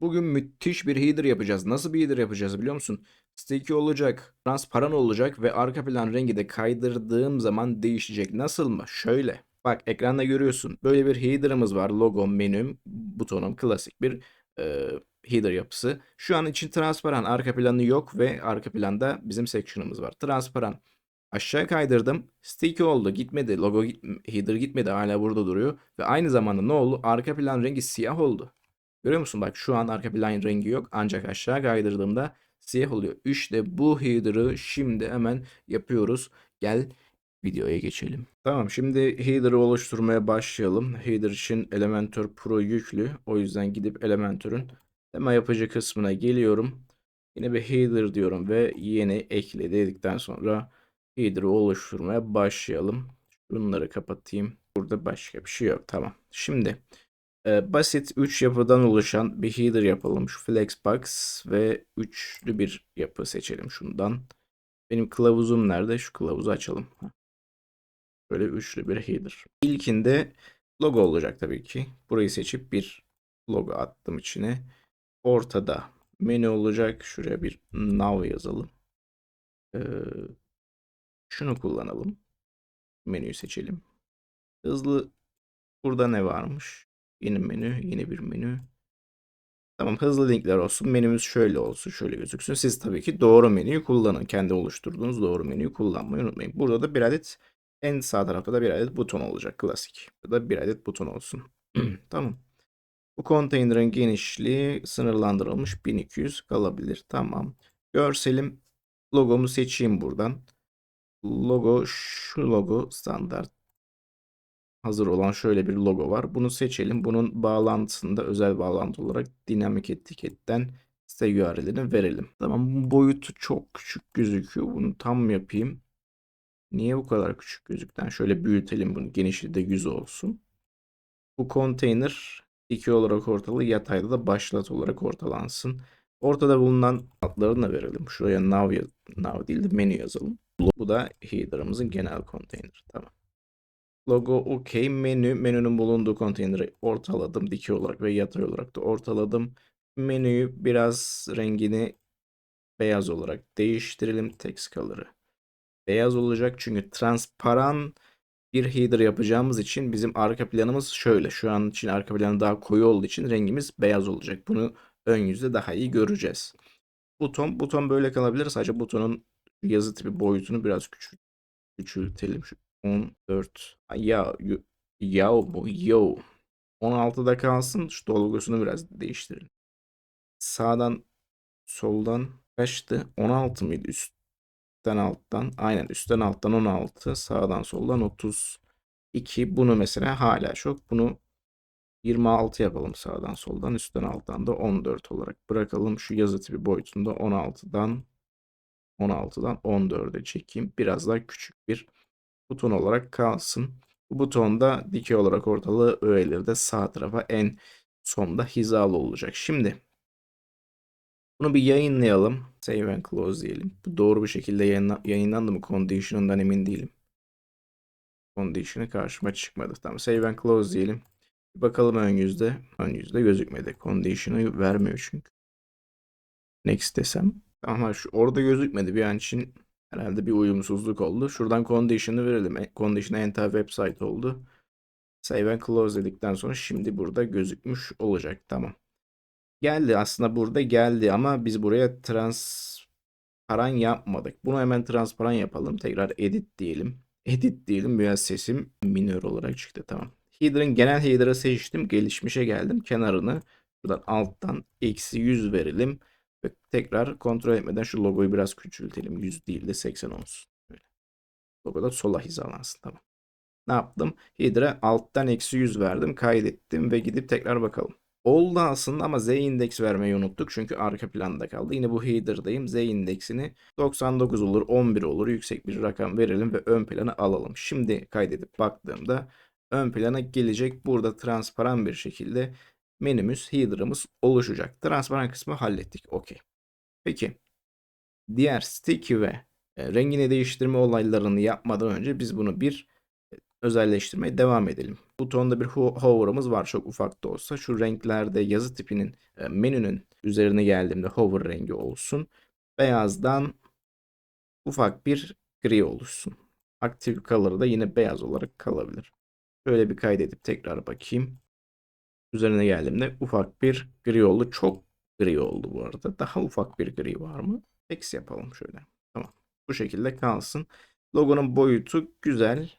Bugün müthiş bir header yapacağız. Nasıl bir header yapacağız biliyor musun? Sticky olacak, transparan olacak ve arka plan rengi de kaydırdığım zaman değişecek. Nasıl mı? Şöyle. Bak ekranda görüyorsun. Böyle bir header'ımız var. Logom, menüm, butonum. Klasik bir e, header yapısı. Şu an için transparan. Arka planı yok ve arka planda bizim section'ımız var. Transparan. Aşağı kaydırdım. Sticky oldu. Gitmedi. Logo header gitmedi. Hala burada duruyor. Ve aynı zamanda ne oldu? Arka plan rengi siyah oldu. Görüyor musun? Bak şu an arka plan rengi yok. Ancak aşağı kaydırdığımda siyah oluyor. İşte bu header'ı şimdi hemen yapıyoruz. Gel videoya geçelim. Tamam şimdi header'ı oluşturmaya başlayalım. Header için Elementor Pro yüklü. O yüzden gidip Elementor'un tema yapıcı kısmına geliyorum. Yine bir header diyorum ve yeni ekle dedikten sonra header'ı oluşturmaya başlayalım. Bunları kapatayım. Burada başka bir şey yok. Tamam. Şimdi ee, basit 3 yapıdan oluşan bir header yapalım. Şu Flexbox ve üçlü bir yapı seçelim şundan. Benim kılavuzum nerede? Şu kılavuzu açalım. Böyle üçlü bir header. İlkinde logo olacak tabii ki. Burayı seçip bir logo attım içine. Ortada menü olacak. Şuraya bir now yazalım. Ee, şunu kullanalım. Menüyü seçelim. Hızlı burada ne varmış? Yeni menü, yeni bir menü. Tamam hızlı linkler olsun. Menümüz şöyle olsun, şöyle gözüksün. Siz tabii ki doğru menüyü kullanın. Kendi oluşturduğunuz doğru menüyü kullanmayı unutmayın. Burada da bir adet en sağ tarafta da bir adet buton olacak. Klasik. Burada bir adet buton olsun. tamam. Bu konteynerin genişliği sınırlandırılmış 1200 kalabilir. Tamam. Görselim logomu seçeyim buradan. Logo şu logo standart hazır olan şöyle bir logo var. Bunu seçelim. Bunun bağlantısında özel bağlantı olarak dinamik etiketten site URL'ini verelim. Tamam boyutu çok küçük gözüküyor. Bunu tam yapayım. Niye bu kadar küçük gözükten? Şöyle büyütelim bunu. Genişliği de 100 olsun. Bu konteyner iki olarak ortalı yatayda da başlat olarak ortalansın. Ortada bulunan adlarını da verelim. Şuraya nav, nav değil de menü yazalım. Bu da header'ımızın genel konteyneri. Tamam. Logo okey. Menü. Menünün bulunduğu konteyneri ortaladım. Dikey olarak ve yatay olarak da ortaladım. Menüyü biraz rengini beyaz olarak değiştirelim. Text color'ı beyaz olacak. Çünkü transparan bir header yapacağımız için bizim arka planımız şöyle. Şu an için arka planı daha koyu olduğu için rengimiz beyaz olacak. Bunu ön yüzde daha iyi göreceğiz. Buton, buton böyle kalabilir. Sadece butonun yazı tipi boyutunu biraz küçült, küçültelim. Şu 14. Ay Ya, ya bu yo. 16'da kalsın. Şu dolgusunu biraz değiştirelim. Sağdan soldan kaçtı? 16 mıydı? Üstten alttan. Aynen üstten alttan 16. Sağdan soldan 32. Bunu mesela hala çok. Bunu 26 yapalım sağdan soldan. Üstten alttan da 14 olarak bırakalım. Şu yazı tipi boyutunda 16'dan 16'dan 14'e çekeyim. Biraz daha küçük bir buton olarak kalsın. Bu buton da dikey olarak ortalığı öğeleri de sağ tarafa en sonda hizalı olacak. Şimdi bunu bir yayınlayalım. Save and close diyelim. Bu doğru bir şekilde yayınla- yayınlandı mı? Condition'ından emin değilim. Condition'ı karşıma çıkmadı. Tamam save and close diyelim. Bir bakalım ön yüzde. Ön yüzde gözükmedi. Condition'ı vermiyor çünkü. Next desem. Tamam şu orada gözükmedi bir an için herhalde bir uyumsuzluk oldu. Şuradan condition'ı verelim. E, Condition enter website oldu. Save and close dedikten sonra şimdi burada gözükmüş olacak. Tamam. Geldi aslında burada geldi ama biz buraya transparan yapmadık. Bunu hemen transparan yapalım. Tekrar edit diyelim. Edit diyelim. Biraz sesim minör olarak çıktı. Tamam. Header'ın genel header'ı seçtim. Gelişmişe geldim. Kenarını buradan alttan eksi 100 verelim. Ve tekrar kontrol etmeden şu logoyu biraz küçültelim. 100 değil de 80 olsun. Böyle. Logo da sola hizalansın. Tamam. Ne yaptım? Header'a alttan eksi 100 verdim. Kaydettim ve gidip tekrar bakalım. Oldu aslında ama Z indeks vermeyi unuttuk. Çünkü arka planda kaldı. Yine bu header'dayım. Z indeksini 99 olur, 11 olur. Yüksek bir rakam verelim ve ön plana alalım. Şimdi kaydedip baktığımda ön plana gelecek. Burada transparan bir şekilde menümüz, header'ımız oluşacak. Transparan kısmı hallettik. Okey. Peki. Diğer sticky ve e, rengini değiştirme olaylarını yapmadan önce biz bunu bir e, özelleştirmeye devam edelim. Butonda bir ho- hover'ımız var çok ufak da olsa. Şu renklerde yazı tipinin e, menünün üzerine geldiğimde hover rengi olsun. Beyazdan ufak bir gri oluşsun. Active color da yine beyaz olarak kalabilir. Şöyle bir kaydedip tekrar bakayım. Üzerine geldiğimde ufak bir gri oldu. Çok gri oldu bu arada. Daha ufak bir gri var mı? X yapalım şöyle. Tamam. Bu şekilde kalsın. Logonun boyutu güzel.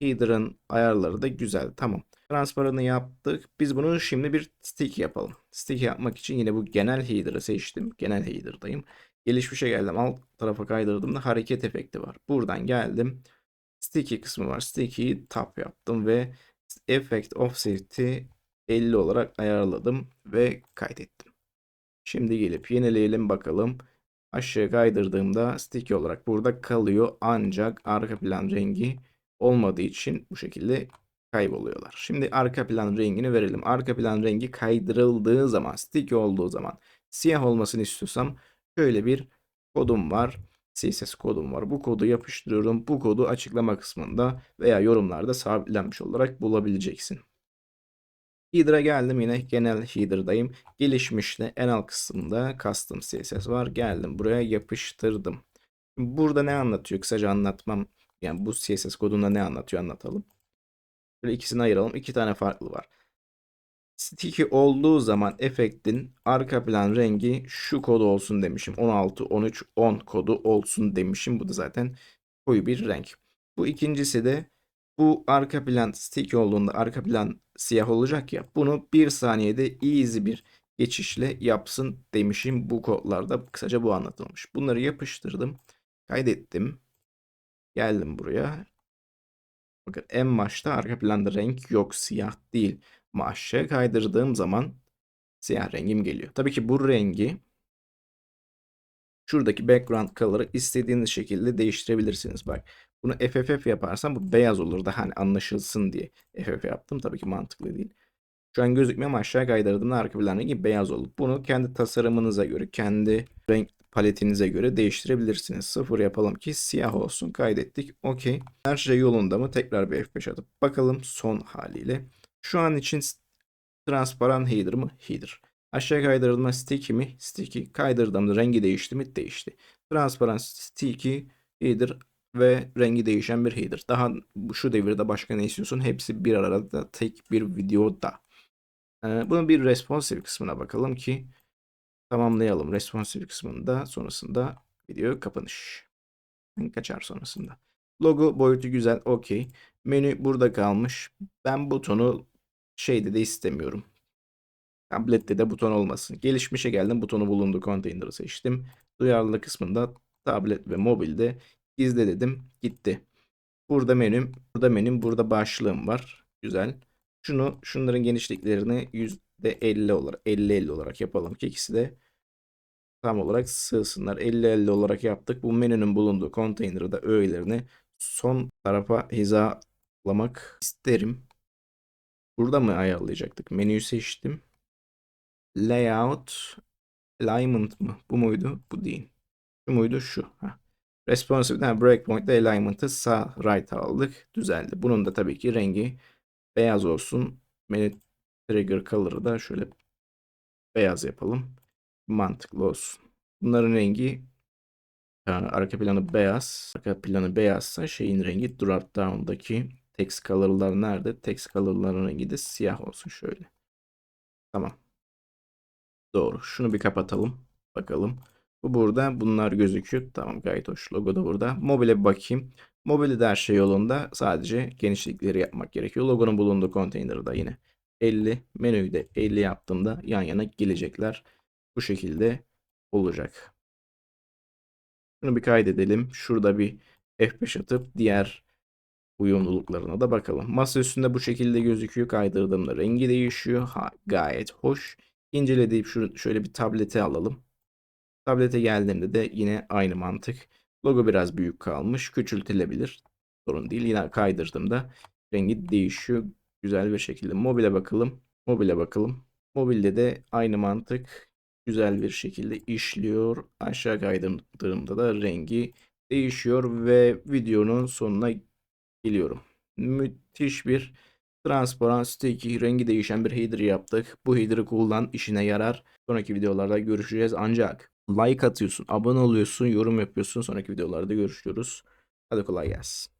Header'ın ayarları da güzel. Tamam. Transparanı yaptık. Biz bunu şimdi bir stick yapalım. Stick yapmak için yine bu genel header'ı seçtim. Genel header'dayım. Gelişmişe geldim. Alt tarafa kaydırdığımda hareket efekti var. Buradan geldim. Sticky kısmı var. Sticky'yi tap yaptım ve Effect Offset'i 50 olarak ayarladım ve kaydettim. Şimdi gelip yenileyelim bakalım. Aşağı kaydırdığımda sticky olarak burada kalıyor. Ancak arka plan rengi olmadığı için bu şekilde kayboluyorlar. Şimdi arka plan rengini verelim. Arka plan rengi kaydırıldığı zaman, sticky olduğu zaman siyah olmasını istiyorsam şöyle bir kodum var. CSS kodum var. Bu kodu yapıştırıyorum. Bu kodu açıklama kısmında veya yorumlarda sabitlenmiş olarak bulabileceksin. Header'a geldim yine genel header'dayım. Gelişmişte en alt kısımda custom CSS var. Geldim buraya yapıştırdım. Burada ne anlatıyor? Kısaca anlatmam. Yani bu CSS kodunda ne anlatıyor anlatalım. Böyle ikisini ayıralım. İki tane farklı var. Sticky olduğu zaman efektin arka plan rengi şu kod olsun demişim. 16, 13, 10 kodu olsun demişim. Bu da zaten koyu bir renk. Bu ikincisi de bu arka plan sticky olduğunda arka plan siyah olacak ya. Bunu bir saniyede easy bir geçişle yapsın demişim. Bu kodlarda kısaca bu anlatılmış. Bunları yapıştırdım. Kaydettim. Geldim buraya. Bakın en başta arka planda renk yok. Siyah değil. Ama aşağı kaydırdığım zaman siyah rengim geliyor. Tabii ki bu rengi şuradaki background color'ı istediğiniz şekilde değiştirebilirsiniz. Bak bunu FFF yaparsam bu beyaz olur da hani anlaşılsın diye FFF yaptım. Tabii ki mantıklı değil. Şu an gözükmüyor ama aşağı kaydırdığımda arka plan rengi beyaz olur. Bunu kendi tasarımınıza göre, kendi renk paletinize göre değiştirebilirsiniz. Sıfır yapalım ki siyah olsun. Kaydettik. Okey. Her şey yolunda mı? Tekrar bir F5 atıp bakalım son haliyle. Şu an için transparan header mı? Header. Aşağı kaydırdığımda sticky mi? Sticky. Kaydırdığımda rengi değişti mi? Değişti. Transparan sticky header ve rengi değişen bir header. Daha şu devirde başka ne istiyorsun? Hepsi bir arada tek bir videoda. Ee, bunun bir responsive kısmına bakalım ki tamamlayalım. Responsive kısmında sonrasında video kapanış. Kaçar sonrasında. Logo boyutu güzel. Okey. Menü burada kalmış. Ben butonu şeyde de istemiyorum. Tablette de buton olmasın. Gelişmişe geldim. Butonu bulundu. Container'ı seçtim. Duyarlılık kısmında tablet ve mobilde gizle dedim. Gitti. Burada menüm, burada menüm, burada başlığım var. Güzel. Şunu, şunların genişliklerini %50 olarak, 50-50 olarak yapalım ki ikisi de tam olarak sığsınlar. 50-50 olarak yaptık. Bu menünün bulunduğu konteynerı da öğelerini son tarafa hizalamak isterim. Burada mı ayarlayacaktık? Menüyü seçtim. Layout, alignment mı? Bu muydu? Bu değil. Şu muydu? Şu. Heh. Responsive'den breakpoint'te alignment'ı sağ right aldık. Düzeldi. Bunun da tabii ki rengi beyaz olsun. Menü trigger color'ı da şöyle beyaz yapalım. Mantıklı olsun. Bunların rengi e, arka planı beyaz. Arka planı beyazsa şeyin rengi drop down'daki text color'lar nerede? Text color'ların rengi de siyah olsun şöyle. Tamam. Doğru. Şunu bir kapatalım. Bakalım. Bu burada. Bunlar gözüküyor. Tamam gayet hoş. Logo da burada. Mobile bakayım. Mobilde de her şey yolunda. Sadece genişlikleri yapmak gerekiyor. Logonun bulunduğu konteyner da yine 50. Menüyü de 50 yaptığımda yan yana gelecekler. Bu şekilde olacak. Şunu bir kaydedelim. Şurada bir F5 atıp diğer uyumluluklarına da bakalım. Masa üstünde bu şekilde gözüküyor. Kaydırdığımda rengi değişiyor. Ha, gayet hoş. İncelediğim şu, şöyle bir tablete alalım. Tablete geldiğimde de yine aynı mantık. Logo biraz büyük kalmış. Küçültülebilir. Sorun değil. Yine kaydırdığımda rengi değişiyor. Güzel bir şekilde. Mobile bakalım. Mobile bakalım. Mobilde de aynı mantık güzel bir şekilde işliyor. Aşağı kaydırdığımda da rengi değişiyor ve videonun sonuna geliyorum. Müthiş bir transparan sticky rengi değişen bir header yaptık. Bu header'ı kullan işine yarar. Sonraki videolarda görüşeceğiz ancak like atıyorsun, abone oluyorsun, yorum yapıyorsun. Sonraki videolarda görüşürüz. Hadi kolay gelsin.